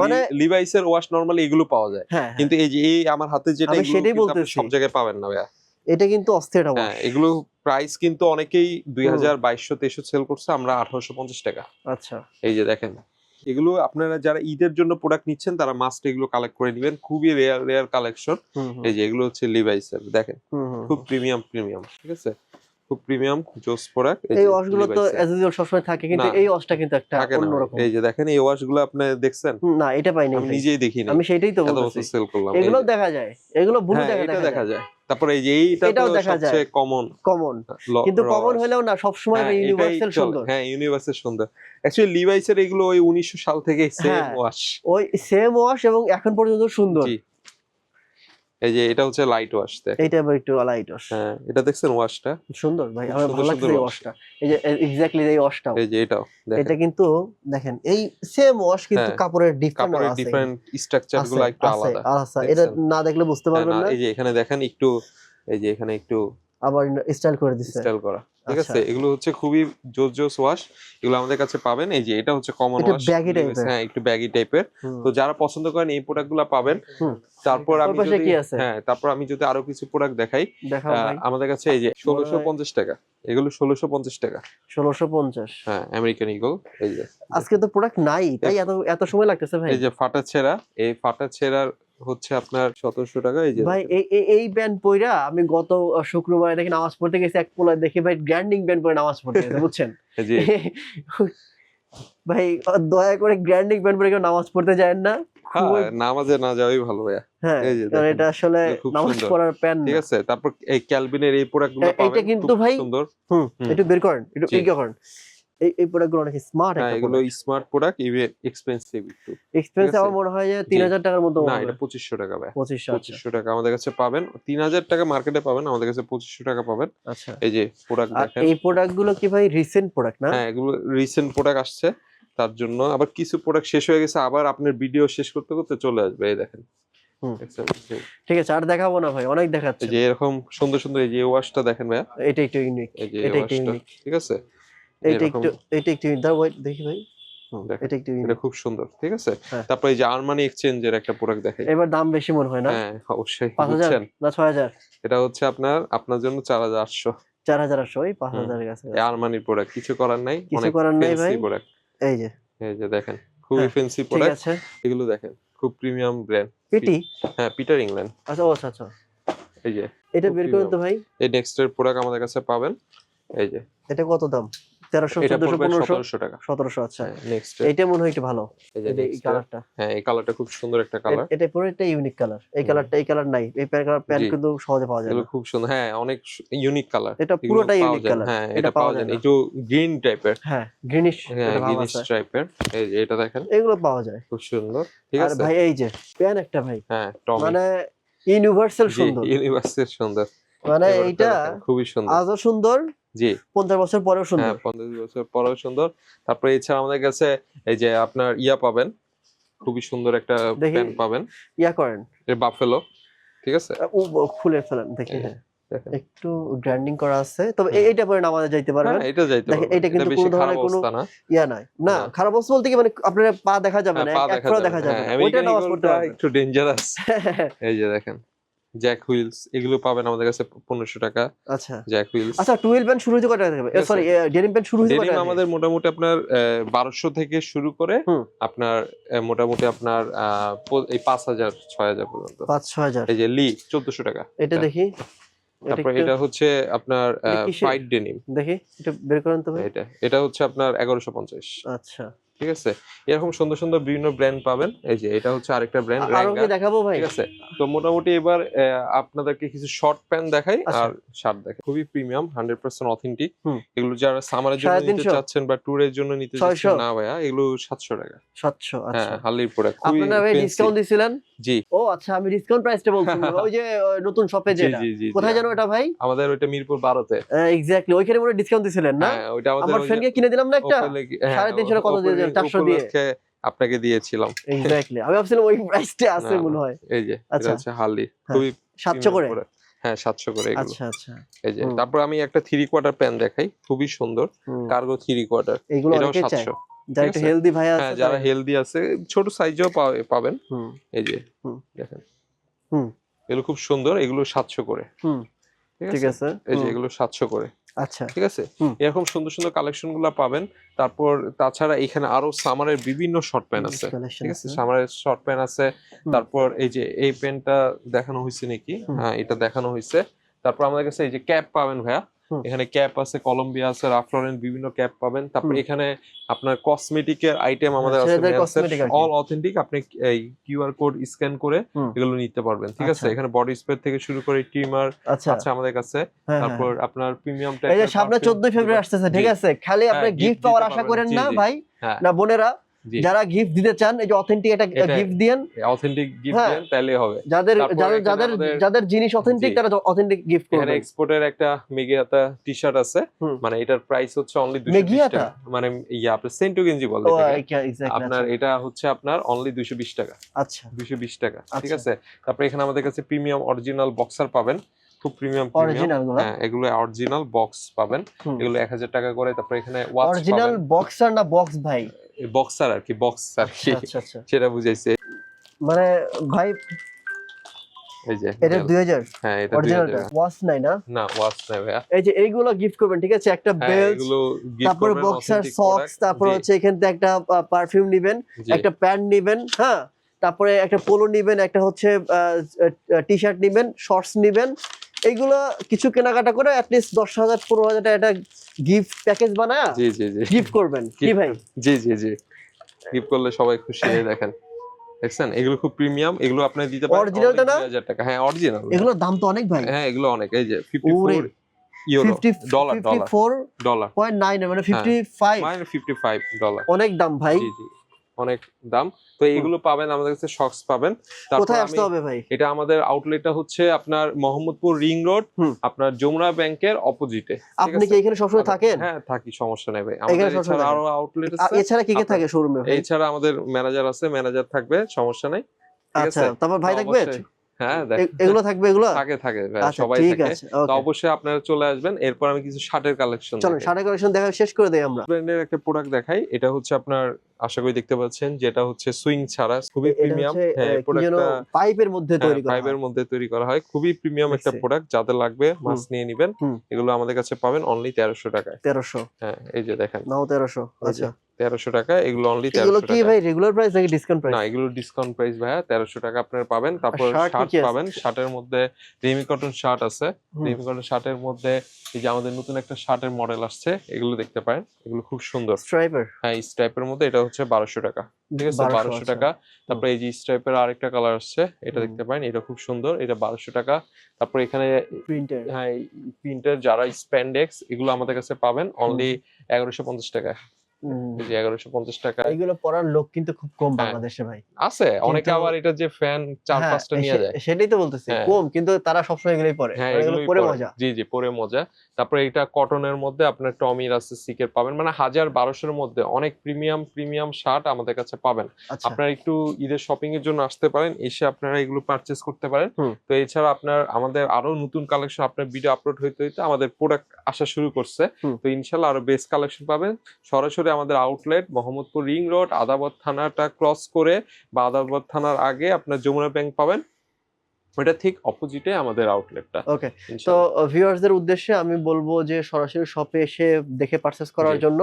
লিভাইসের ওয়াশ নরমালি এগুলো পাওয়া যায়। হ্যাঁ হ্যাঁ। কিন্তু এই যে এই আমার হাতে যেটা এগুলো সব জায়গায় পাবেন না ভাইয়া। এটা কিন্তু অস্থির হ্যাঁ এগুলো প্রাইস কিন্তু অনেকেই দুই হাজার বাইশশো তেইশশো সেল করছে আমরা আঠারোশো পঞ্চাশ টাকা। আচ্ছা। এই যে দেখেন এগুলো আপনারা যারা ঈদের জন্য প্রোডাক্ট নিচ্ছেন তারা মাস্ট এগুলো কালেক্ট করে নেবেন। খুবই রেয়ার রেয়ার কালেকশন এই যে এগুলো হচ্ছে লিভাইসের দেখেন। খুব প্রিমিয়াম প্রিমিয়াম ঠিক আছে? খুব প্রিমিয়াম জোস প্রোডাক্ট এই ওয়াশগুলো তো অ্যাজ ইউজুয়াল সবসময় থাকে কিন্তু এই ওয়াশটা কিন্তু একটা অন্যরকম। এই যে দেখেন এই ওয়াশগুলো আপনি দেখছেন? না এটা পাইনি আমি নিজেই দেখিনি। আমি সেটাই তো সেল করলাম। এগুলো দেখা যায়। এগুলো ব্লু হ্যাঁ, দেখা দেখা যায়। তারপরে এই যে এইটা তো। সবচেয়ে কমন কমন কিন্তু কমন হলেও না সবসময় ইউনিভার্সাল সুন্দর। হ্যাঁ ইউনিভার্সাল সুন্দর। অ্যাকচুয়ালি লিভাইসের এগুলো ওই উনিশশো সাল থেকে সেম হ্যাঁ। ওয়াশ ওই সেম ওয়াশ এবং এখন পর্যন্ত সুন্দর। জি। এই যে এটা হচ্ছে লাইট ওয়াশ এটা আবার একটু লাইট ওয়াশ হ্যাঁ এটা দেখছেন ওয়াশটা সুন্দর ভাই আমার ভালো লাগছে এই ওয়াশটা এই যে এক্স্যাক্টলি এই ওয়াশটা এই যে এটাও এটা কিন্তু দেখেন এই সেম ওয়াশ কিন্তু হ্যাঁ, কাপড়ের ডিফারেন্ট কাপড়ের ডিফারেন্ট স্ট্রাকচারগুলো একটু আলাদা আচ্ছা এটা না দেখলে বুঝতে হ্যাঁ, পারবেন না, এই যে এখানে দেখেন একটু এই যে এখানে একটু আবার স্টাইল করে দিচ্ছে স্টাইল করা। ঠিক আচ্ছা। আছে? এগুলো হচ্ছে খুবই জোস জোস ওয়াশ এগুলো আমাদের কাছে পাবেন। এই যে এটা হচ্ছে কমন ওয়াশ type এর। হ্যাঁ একটু ব্যাগি টাইপের তো যারা পছন্দ করেন এই প্রোডাক্টগুলো পাবেন। তারপর আমি যদি হ্যাঁ তারপর আমি যদি আরও কিছু প্রোডাক্ট দেখাই আমাদের কাছে এই যে ষোলোশো পঞ্চাশ টাকা। এগুলো ষোলোশো পঞ্চাশ টাকা। ষোলোশো পঞ্চাশ। হ্যাঁ আমেরিকান ইগল এই যে। আজকে তো প্রোডাক্ট নাই তাই এত এত সময় লাগতেছে ভাই। এই যে ফাটা ছেঁড়া এই ফাটা ছেঁড়ার হচ্ছে আপনার সতেরোশো টাকা এই যে ভাই এই ব্যান্ড পইরা আমি গত শুক্রবারে দেখি নামাজ পড়তে গেছি এক পোলা দেখি ভাই গ্র্যান্ডিং ব্যান্ড পরে নামাজ পড়তে গেছে বুঝছেন? (laughs) (laughs) ভাই দয়া করে গ্র্যান্ডিং প্যান্ট পরে কেউ নামাজ পড়তে যায় না হ্যাঁ নামাজে না যাওয়াই ভালো ভাইয়া। হ্যাঁ এটা আসলে নামাজ পড়ার প্যান্ট ঠিক আছে তারপর এই ক্যালভিনের এই প্রোডাক্টগুলো এ- এইটা পাবেন কিন্তু ভাই সুন্দর। একটু বের করেন একটু। করেন। এই এই প্রোডাক্টগুলো অনেক স্মার্ট হ্যাঁ এগুলো স্মার্ট প্রোডাক্ট ইভেন এক্সপেন্সিভ একটু। এক্সপেন্স আছে? আমার মনে হয় যে তিন হাজার টাকার মতো না এটা পঁচিশশো টাকা ভাই। পঁচিশশো আচ্ছা। পঁচিশশো টাকা আমাদের কাছে পাবেন। তিন হাজার টাকা মার্কেটে পাবেন আমাদের কাছে পঁচিশশো টাকা পাবেন। আচ্ছা। এই যে প্রোডাক্ট দেখেন। এই প্রোডাক্টগুলো কি ভাই রিসেন্ট প্রোডাক্ট না? হ্যাঁ এগুলো রিসেন্ট প্রোডাক্ট আসছে তার জন্য আবার কিছু প্রোডাক্ট শেষ হয়ে গেছে আবার আপনার ভিডিও শেষ করতে করতে চলে আসবে এই দেখেন। ঠিক আছে আর দেখাবো না ভাই অনেক দেখাচ্ছে। যে এরকম সুন্দর সুন্দর এই যে ওয়াশটা দেখেন ভাইয়া। এটা একটু ইউনিক এটা একটু ইউনিক ঠিক আছে? এরকম- একটু এটা একটু দাও দেখি ভাই। এটা একটু এটা খুব সুন্দর ঠিক আছে? হ্যাঁ। তারপর এই যে আরমানি এক্সচেঞ্জের একটা প্রোডাক্ট দেখেন এবার দাম বেশি মনে হয় না? হ্যাঁ অবশ্যই পাঁচ হাজার বুঝছেন? না ছয় হাজার? এটা হচ্ছে আপনার আপনার জন্য চার হাজার আটশো। চার হাজার আটশো পাঁচ হুম। হাজারের কাছে আরমানির প্রোডাক্ট কিছু করার নাই কিছু করার নাই ভাই। প্রোডাক্ট এই যে। এই যে দেখেন খুবই ফ্যান্সি প্রোডাক্ট এগুলো দেখেন খুব প্রিমিয়াম ব্র্যান্ড পেটি হ্যাঁ পিটার ইংল্যান্ড আচ্ছা আচ্ছা আচ্ছা। এই যে এটা বের করেন তো ভাই। এই নেক্সটের প্রোডাক্ট আমাদের কাছে পাবেন। এই যে। এটা কত দাম? তেরোশো এটা চোদ্দশো পড়বে পনেরোশো টাকা। সতেরোশো আচ্ছা। নেক্সট এইটা মনে হয় একটু ভালো এই কালারটা হ্যাঁ এই কালারটা খুব সুন্দর একটা কালার এটা পুরো একটা ইউনিক কালার এই কালারটা এই কালার নাই। এই কালার প্যান্ট কিন্তু সহজে পাওয়া যায় না। খুব সুন্দর। হ্যাঁ অনেক ইউনিক কালার এটা পুরোটাই ইউনিক কালার হ্যাঁ এটা এটা পাওয়া যায় না। একটু গ্রিন টাইপের হ্যাঁ গ্রিনিশ হ্যাঁ গ্রিনিশ টাইপের এটা দেখেন। এগুলো পাওয়া যায়। খুব সুন্দর। ঠিক আর আছে? ভাই এই যে প্যান একটা ভাই। হ্যাঁ মানে ইউনিভার্সাল সুন্দর। ইউনিভার্সের সুন্দর। মানে এইটা খুবই সুন্দর। আজও সুন্দর জি। পঞ্চাশ বছর পরেও সুন্দর। হ্যাঁ পঞ্চাশ বছর পরেও সুন্দর। তারপরে এছাড়া আমাদের কাছে এই যে আপনার ইয়া পাবেন খুবই সুন্দর একটা। প্যান্ট পাবেন। ইয়া করেন। এর বাফেলো ঠিক আছে? ও খুলে ফেলেন দেখি। হ্যাঁ একটু গ্র্যান্ডিং করা আছে। তবে এইটা পরে নামাজে যাইতে পারবেন। হ্যাঁ এটা যাইতে পারবেন। এটা কিন্তু কোনো ধরনের কোনো- না। ইয়া নাই না না। খারাপ অবস্থা বলতে কি মানে আপনার পা দেখা যাবে হ্যাঁ, না এক দেখা যাবে। হ্যাঁ, ওইটা নামাজ পড়তে একটু ডেঞ্জারাস (laughs) এই যে দেখেন। জ্যাক হুইলস এগুলো পাবেন আমাদের কাছে পনেরোশো টাকা। আচ্ছা। জ্যাক হুইলস আচ্ছা টুয়েলভ প্যান্ট শুরু হতে কত টাকা থেকে সরি ডেনিম প্যান্ট শুরু হতে কত টাকা আমাদের মোটামুটি আপনার বারোশো থেকে শুরু করে আপনার মোটামুটি আপনার এই পাঁচ হাজার ছয় হাজার পর্যন্ত। পাঁচ ছয় হাজার। এই যে লি চোদ্দশো টাকা। এটা এটা। দেখি। তারপর এটা হচ্ছে আপনার? ফাইট ডেনিম দেখি এটা বের করেন তো ভাই। এটা এটা হচ্ছে আপনার এগারোশো পঞ্চাশ। আচ্ছা। ঠিক আছে? এরকম সুন্দর সুন্দর বিভিন্ন ব্র্যান্ড পাবেন। এই যে এটা হচ্ছে আরেকটা ব্র্যান্ড দেখাবো ভাই? ঠিক আছে? তো মোটামুটি এবার আপনাদেরকে কিছু শর্ট প্যান্ট দেখাই আচ্ছা। আর শার্ট দেখাই। খুবই প্রিমিয়াম হান্ড্রেড পার্সেন্ট অথেন্টিক এগুলো যারা সামারের জন্য নিতে চাচ্ছেন বা ট্যুরের জন্য নিতে? চাচ্ছেন না ভাইয়া এগুলো সাতশো টাকা। সাতশো হ্যাঁ আচ্ছা হার্লির প্রোডাক্ট খুবই আপনারা ভাই ডিসকাউন্ট দিছিলেন? জি। ও আচ্ছা আমি ডিসকাউন্ট প্রাইসটা বলছি ওই যে নতুন শপে যেটা। কোথায়। জানো এটা ভাই? আমাদের ওইটা মিরপুর বারোতে। এক্স্যাক্টলি ওইখানে মনে ডিসকাউন্ট দিছিলেন না? হ্যাঁ ওইটা আমাদের আমার ফ্রেন্ডকে কিনে দিলাম না একটা? উপলক্ষে- হ্যাঁ, কত দিয়ে দিলেন? উপলক্ষে- চারশো দিয়ে? আপনাকে দিয়েছিলাম। এক্স্যাক্টলি আমি ভাবছিলাম ওই প্রাইসটা আছে মনে হয়। এই যে আচ্ছা। হচ্ছে হার্লি হ্যাঁ, খুবই সাতশো premium করে? হ্যাঁ সাতশো করে এগুলো। আচ্ছা আচ্ছা। এই যে তারপর আমি একটা থ্রি কোয়ার্টার প্যান্ট দেখাই খুবই সুন্দর। কার্গো থ্রি কোয়ার্টার এইগুলো এটাও অনেকে চায়। সাতশো। যারা একটু হেলদি ভাই আছে হ্যাঁ যারা হেলদি আছে ছোট সাইজেও পাবেন। হুম। এই যে হুম। দেখেন। হুম। এগুলো খুব সুন্দর এগুলো সাতশো করে। হুম। ঠিক আছে? আছে। এই যে এগুলো সাতশো করে। আচ্ছা। ঠিক আছে? এরকম সুন্দর সুন্দর কালেকশনগুলো পাবেন। তারপর তাছাড়া এখানে আরও সামারের বিভিন্ন শর্ট প্যান্ট আছে। ঠিক আছে? আছে। সামারের শর্ট প্যান্ট আছে। তারপর এই যে এই প্যান্টটা দেখানো হয়েছে নাকি? হ্যাঁ এটা দেখানো হয়েছে। তারপর আমাদের কাছে এই যে ক্যাপ পাবেন ভাইয়া। এখানে ক্যাপ আছে কলম্বিয়া আছে রাফলরেন বিভিন্ন ক্যাপ পাবেন। তারপর এখানে আপনার কসমেটিকের আইটেম আমাদের আছে। অল অথেন্টিক আপনি এই কিউআর কোড স্ক্যান করে এগুলো নিতে পারবেন ঠিক আছে? আচ্ছা। এখানে বডি স্প্রে থেকে শুরু করে ট্রিমার আচ্ছা। আছে আমাদের কাছে। হ্যাঁ, তারপর হ্যাঁ। আপনার প্রিমিয়াম এই যে সামনে চোদ্দই ফেব্রুয়ারি আসতেছে ঠিক আছে? খালি আপনি হ্যাঁ, গিফট পাওয়ার আশা করেন না ভাই হ্যাঁ। না বোনেরা। যারা গিফট দিতে চান এই যে অথেন্টিক একটা গিফট দিয়েন। Authentic gift. দেন তাহলে হবে। যাদের যাদের যাদের যাদের জিনিস অথেন্টিক তারা অথেন্টিক গিফট করবে এখানে এক্সপোর্টের একটা মেগিয়াতা টি শার্ট আছে। মানে এটার প্রাইস হচ্ছে অনলি দুশো মেগিয়াতা? টাকা। মানে ইয়া আপনার সেন্টু গেঞ্জি বলে ও আপনার এটা হচ্ছে আপনার অনলি দুশো বিশ টাকা। আচ্ছা। দুশো বিশ টাকা। ঠিক আচ্ছা। আছে? তারপর এখানে আমাদের কাছে প্রিমিয়াম অরিজিনাল বক্সার পাবেন। খুব প্রিমিয়াম অরিজিনাল হ্যাঁ এগুলো অরিজিনাল বক্স পাবেন। এগুলো এক হাজার টাকা করে তারপর এখানে ওয়াচ অরিজিনাল বক্সার না বক্স ভাই? বক্সার আর কি বক্স আর কি। আচ্ছা আচ্ছা সেটা বুঝাইছে। মানে ভাই এই যে এটা দুই হাজার? হ্যাঁ এটা অরিজিনালটা হাজার। নাই না? না ওয়াচ নাই ভাইয়া। এই যে এইগুলো গিফট করবেন ঠিক আছে? একটা হ্যাঁ বেল্ট এগুলো তারপরে বক্সার সক্স তারপর হচ্ছে এখান থেকে একটা পারফিউম নিবেন একটা প্যান্ট নিবেন হ্যাঁ? তারপরে একটা পোলো নিবেন একটা হচ্ছে টি শার্ট নিবেন শর্টস নিবেন এইগুলো কিছু কেনাকাটা করে অ্যাটলিস্ট দশ হাজার পনেরো হাজার টাকা একটা গিফট প্যাকেজ বানায় জি জি জি। গিফট করবেন। কি ভাই? জি জি জি। গিফট করলে সবাই খুশি হয়ে দেখেন। দেখছেন? এগুলো খুব প্রিমিয়াম এগুলো আপনি দিতে পারেন Originalটা না? হাজার টাকা। হ্যাঁ অরিজিনাল এগুলোর দাম তো অনেক ভাই। হ্যাঁ এগুলো অনেক। এই যে ফিফটি ওরে, four euro fifty dollar dollar four dollar point nine মানে ফিফটি ফাইভ মানে ফিফটি ফাইভ ডলার অনেক দাম ভাই। জি জি। অনেক দাম। তো এইগুলো পাবেন আমাদের কাছে শক্স পাবেন। কোথায় আসতে হবে ভাই? এটা আমাদের আউটলেটটা হচ্ছে আপনার মোহাম্মদপুর রিং রোড আপনার যমুনা ব্যাংকের অপোজিটে আপনি কি এখানে সবসময় থাকেন? হ্যাঁ থাকি সমস্যা নেই ভাই। আমাদের এছাড়া আরও আউটলেট আছে। এছাড়া কি কি থাকে শোরুমে এছাড়া আমাদের ম্যানেজার আছে ম্যানেজার থাকবে সমস্যা নাই। আচ্ছা তারপর ভাই থাকবে? হ্যাঁ দেখ এগুলো থাকবে এগুলো? থাকে থাকে আচ্ছা সবাই থাকে। তো অবশ্যই আপনারা চলে আসবেন। এরপর আমি কিছু শার্টের কালেকশন চলো শাড়ি কালেকশন দেখা শেষ করে দেই আমরা। ব্র্যান্ডের একটা প্রোডাক্ট দেখাই। এটা হচ্ছে আপনার আশা করি দেখতে পাচ্ছেন যেটা হচ্ছে সুইং ছাড়া খুবই প্রিমিয়াম হ্যাঁ প্রোডাক্টটা পাইপের মধ্যে তৈরি করা ফাইভের মধ্যে তৈরি করা হয়। খুবই প্রিমিয়াম একটা প্রোডাক্ট যাদের লাগবে মাছ নিয়ে নিবেন। এগুলো আমাদের কাছে পাবেন অনলি তেরোশো টাকায়। তেরোশো। হ্যাঁ এই যে দেখেন। নাও আচ্ছা। তেরোশো টাকা এগুলো অনলি এগুলো কি ভাই রেগুলার প্রাইস নাকি ডিসকাউন্ট প্রাইস না এগুলো ডিসকাউন্ট প্রাইস ভাইয়া তেরোশো টাকা আপনারা পাবেন। তারপর শার্ট পাবেন শার্টের মধ্যে রেমি কটন শার্ট আছে। রেমি কটন শার্টের মধ্যে এই যে আমাদের নতুন একটা শার্টের মডেল আসছে এগুলো দেখতে পারেন। এগুলো খুব সুন্দর। স্ট্রাইপার হ্যাঁ স্ট্রাইপের মধ্যে এটা হচ্ছে বারোশো টাকা। ঠিক আছে? বারোশো টাকা। তারপরে এই যে স্ট্রাইপের আরেকটা কালার আসছে এটা দেখতে পারেন এটা খুব সুন্দর এটা বারোশো টাকা। তারপরে এখানে প্রিন্টার হ্যাঁ প্রিন্টের যারা স্প্যান্ডেক্স এগুলো আমাদের কাছে পাবেন অনলি এগারোশো পঞ্চাশ টাকা এই যে এগারোশো পঞ্চাশ টাকা। এগুলো পরার লোক কিন্তু খুব কম হ্যাঁ। বাংলাদেশে ভাই। আছে। অনেকে আবার এটা যে ফ্যান চার হ্যাঁ, পাঁচটা নিয়ে যায়। সেটাই তো বলতেছি হ্যাঁ। কম কিন্তু তারা সবসময় এগুলোই পরে হ্যাঁ এগুলো পরে পরে। মজা। জি জি পরে মজা। তারপরে এটা কটনের মধ্যে আপনার টমির আছে সিকের পাবেন। মানে হাজার বারোশোর মধ্যে অনেক প্রিমিয়াম প্রিমিয়াম শার্ট আমাদের কাছে পাবেন। আচ্ছা। আপনারা একটু ঈদের শপিং এর জন্য আসতে পারেন এসে আপনারা এগুলো পারচেস করতে পারেন। তো এছাড়া আপনার আমাদের আরও নতুন কালেকশন আপনার ভিডিও আপলোড হইতে হইতে আমাদের প্রোডাক্ট আসা শুরু করছে। তো ইনশাল্লাহ আরও বেস্ট কালেকশন পাবেন। সরাসরি আমাদের outlet Mohammadpur ring road Adabor থানাটা cross করে বা আদাবত থানার আগে আপনার যমুনা ব্যাংক পাবেন। ওটা ঠিক অপোজিটে আমাদের আউটলেটটা ওকে তো ভিউয়ার্সদের উদ্দেশ্যে আমি বলব যে সরাসরি শপে এসে দেখে পারচেস করার জন্য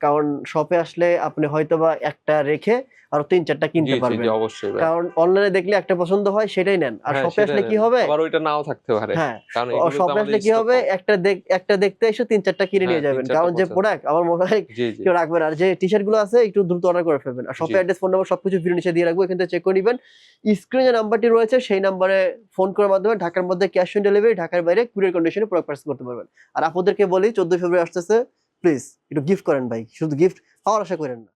কারণ শপে আসলে আপনি হয়তোবা একটা রেখে আরও তিন চারটা কিনতে পারবেন। অবশ্যই কারণ অনলাইনে দেখলে একটা পছন্দ হয় সেটাই নেন। আর হ্যাঁ, শপে আসলে কি হবে? আবার ওইটা নাও থাকতে পারে। হ্যাঁ কারণ শপে আসলে কি হবে? একটা একটা দেখতে এসে তিন চারটা কিনে নিয়ে হ্যাঁ, যাবেন। চারটা কারণ যে প্রোডাক্ট আমার মনে হয় কেউ রাখবেন আর যে টি শার্টগুলো আছে একটু দ্রুত অর্ডার করে ফেলবেন। আর শপে অ্যাড্রেস ফোন নাম্বার সবকিছু ভিডিও নিচে দিয়ে রাখব এখান থেকে চেক করে নেবেন। স্ক্রিনে যে নাম্বারটি রয়েছে সেই নাম্বারে ফোন করার মাধ্যমে ঢাকার মধ্যে ক্যাশ অন ডেলিভারি ঢাকার বাইরে কুরিয়ার কন্ডিশনে প্রোডাক্ট পার্সেল করতে পারবেন। আর আপনাদেরকে বলি চোদ্দ ফেব্রুয়ারি আসতেছে প্লিজ একটু গিফট করেন ভাই। শুধু গিফট পাওয়ার আশা করেন না।